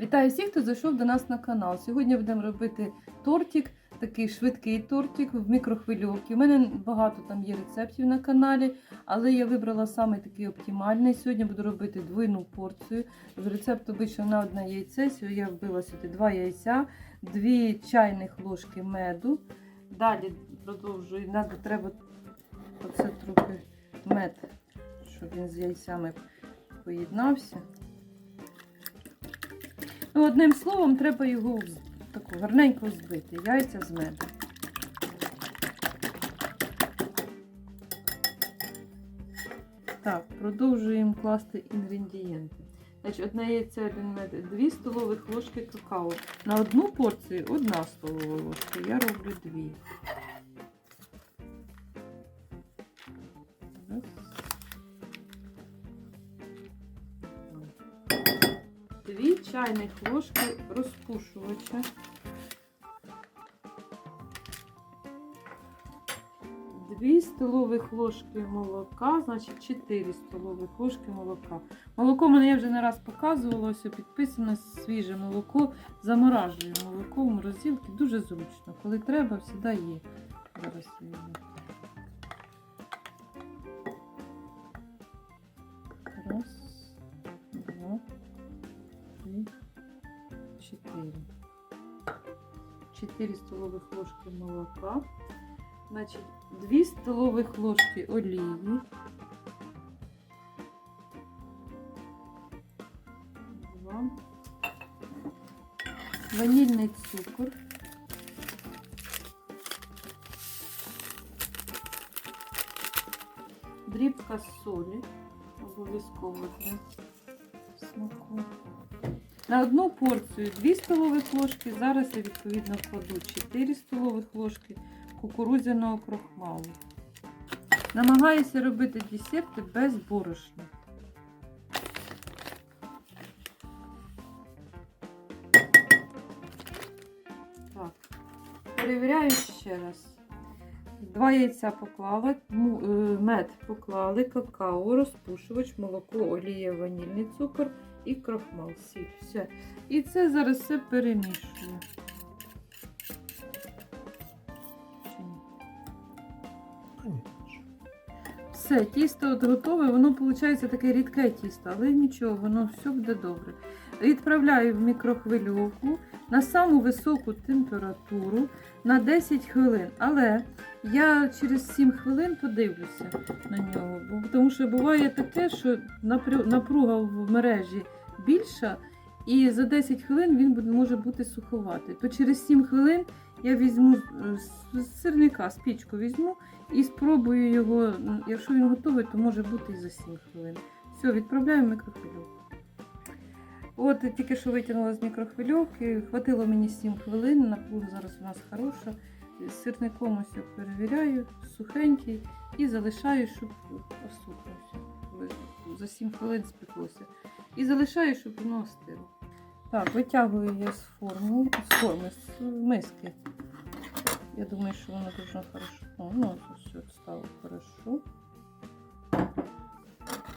Вітаю всіх, хто зайшов до нас на канал. Сьогодні будемо робити тортик, такий швидкий тортик в мікрохвильовці. У мене багато там є рецептів на каналі, але я вибрала саме такий оптимальний. Сьогодні буду робити двойну порцію. З рецепту вийшов на одне яйце. Сьогодні я вбила сюди два яйця, дві чайних ложки меду. Далі продовжую. Надо треба оце трохи мед, щоб він з яйцями поєднався. Одним словом, треба його таку гарненько збити. Яйця з медом. Так, продовжуємо класти інгредієнти. Значить, одне яйце, один мед, 2 столових ложки какао. На одну порцію одна столова ложка. Я роблю дві. 2 чайних ложки розпушувача. Дві столових ложки молока, значить 4 столових ложки молока. Молоко мене я вже не раз показувала, ось підписано свіже молоко. Заморажую молоко в морозилці, дуже зручно. Коли треба, завжди є. Зараз візьму. 4. 4 столовых ложки молока. Значит, 2 столовых ложки оливки. Ванильный цукор. Дрібка соли обов'язково для смаку. На одну порцію 2 столових ложки. Зараз я відповідно кладу 4 столових ложки кукурудзяного крохмалу. Намагаюся робити десерти без борошна. Перевіряю ще раз. Два яйця поклала, е, мед поклали, какао, розпушувач, молоко, олія, ванільний цукор і крохмал, сіль. Все. І це зараз все перемішую. Все, тісто от готове, воно виходить таке рідке тісто, але нічого, воно все буде добре. Відправляю в мікрохвильовку на саму високу температуру на 10 хвилин. Але я через 7 хвилин подивлюся на нього. Тому що буває таке, що напруга в мережі більша, і за 10 хвилин він може бути суховатий. То через 7 хвилин я візьму е, з- з сирника, спічку візьму і спробую його. Якщо він готовий, то може бути і за 7 хвилин. Все, відправляю мікрохвильовку. От тільки що витягнула з мікрохвильовки, хватило мені 7 хвилин, напруга зараз у нас хороша. З Сирником ось я перевіряю, сухенький і залишаю, щоб осухався. За 7 хвилин спеклося. І залишаю, щоб воно остило. Так, витягую я з форми, з форми, з миски. Я думаю, що воно дуже хорошо. О, ну все стало хорошо.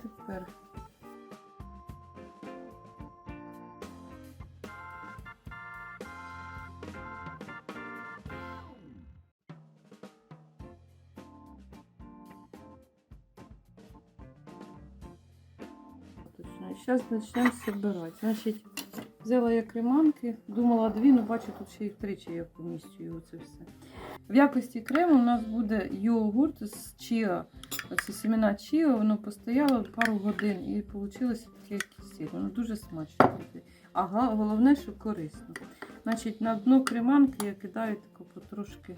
Тепер Зараз почнемо собирати. Значить, взяла я креманки, думала дві, але бачу, тут ще їх тричі я помістю це все. В якості крему у нас буде йогурт з чіа. Оці семена чіа, воно постояло пару годин і вийшло таке кисіль. Воно дуже смачно. А головне, що корисно. Значить, на дно креманки я кидаю тако потрошки.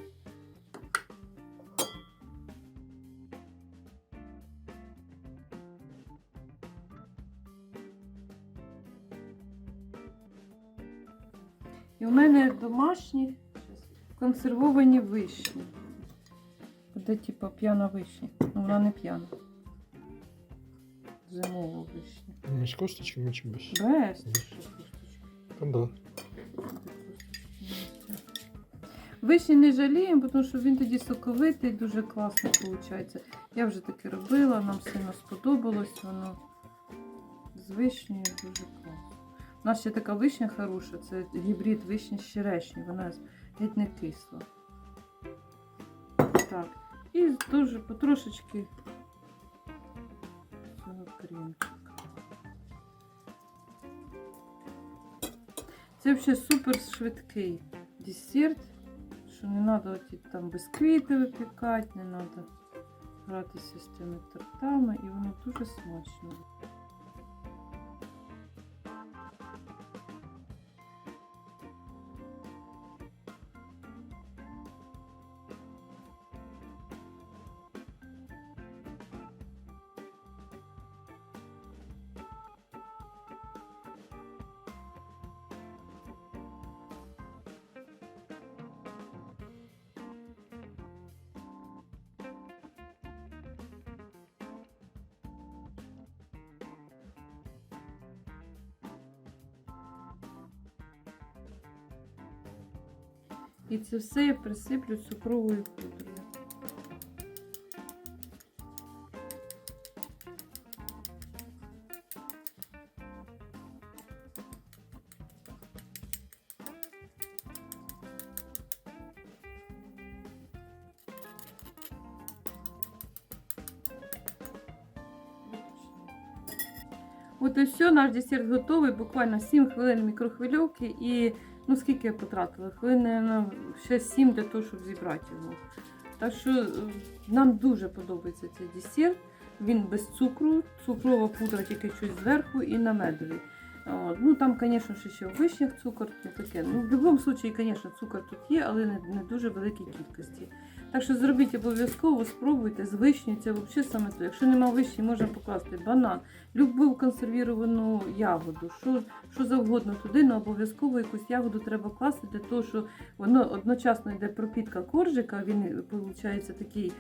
Мене домашні консервовані вишні. Буде типу п'яна вишня. Ну, вона не п'яна. Зимова вишня. Не з косточками чи без? Без. Та да. Вишні не жаліємо, тому що він тоді соковитий, дуже класно виходить. Я вже таке робила, нам сильно сподобалось воно. З вишнею дуже класно. У нас ще така вишня хороша, це гібрид вишні з черешні, вона геть не кисла. Так, і дуже потрошечки цього кремчика. Це взагалі супер швидкий десерт, що не треба там бісквіти випікати, не треба гратися з тими тортами, і воно дуже смачно. І це все я присиплю цукровою пудрою. От і все, наш десерт готовий. Буквально 7 хвилин мікрохвильовки і ну скільки я потратила? Хвилин ну, ще 7 для того, щоб зібрати його. Так що е, нам дуже подобається цей десерт. Він без цукру, цукрова пудра тільки щось зверху і на медові. От. Ну там, звісно, ще вишнях цукор, таке. Ну, в будь-якому випадку, звісно, цукор тут є, але не, не дуже великій кількості. Так що зробіть обов'язково, спробуйте з вишні, це взагалі саме то. Якщо нема вишні, можна покласти банан, любу консервіровану ягоду, що, що завгодно туди, але обов'язково якусь ягоду треба класти для того, що воно одночасно йде пропітка коржика, він виходить такий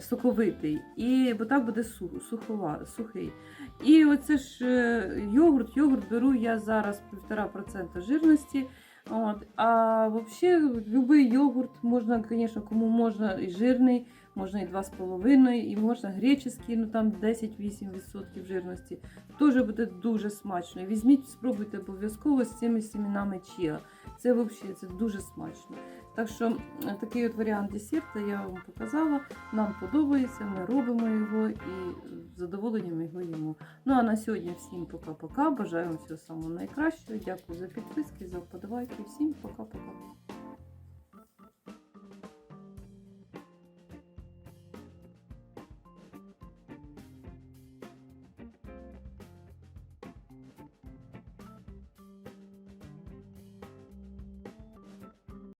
соковитий, і бо так буде сухова, сухий. І оце ж е, йогурт, йогурт беру я зараз 1,5% жирності. От. А взагалі, будь-який йогурт можна, звісно, кому можна і жирний, можна і 2,5, і можна греческий, ну там 10-8% жирності. Теж буде дуже смачно. Візьміть, спробуйте обов'язково з цими сімінами чіа. Це взагалі це дуже смачно. Так що е, такий от варіант десерта я вам показала. Нам подобається, ми робимо його і з задоволенням його їмо. Ну а на сьогодні всім пока-пока. Бажаю вам всього самого найкращого. Дякую за підписки, за вподобайки. Всім пока-пока.